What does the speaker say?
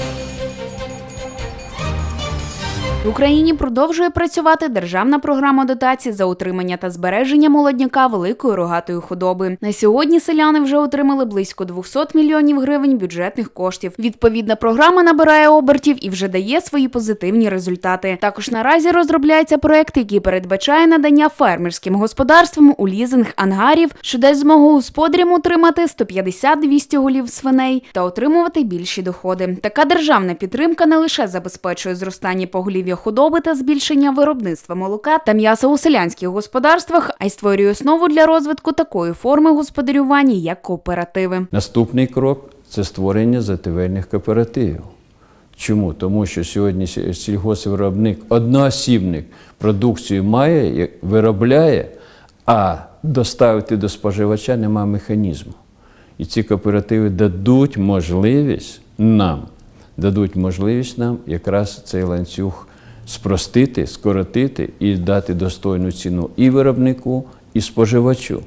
Музика в Україні продовжує працювати державна програма дотацій за утримання та збереження молодняка великої рогатої худоби. На сьогодні селяни вже отримали близько 200 мільйонів гривень бюджетних коштів. Відповідна програма набирає обертів і вже дає свої позитивні результати. Також наразі розробляється проект, який передбачає надання фермерським господарствам у лізинг ангарів, що дасть змогу господарям утримати 150-200 голів свиней та отримувати більші доходи. Така державна підтримка не лише забезпечує зростання поголів'я худоби та збільшення виробництва молока та м'яса у селянських господарствах, а й створює основу для розвитку такої форми господарювання, як кооперативи. Наступний крок це створення зативельних кооперативів. Чому? Тому що сьогодні сі- сільгоспвиробник, одноосібник продукцію має, виробляє, а доставити до споживача немає механізму. І ці кооперативи дадуть можливість нам, дадуть можливість нам якраз цей ланцюг спростити, скоротити і дати достойну ціну і виробнику, і споживачу.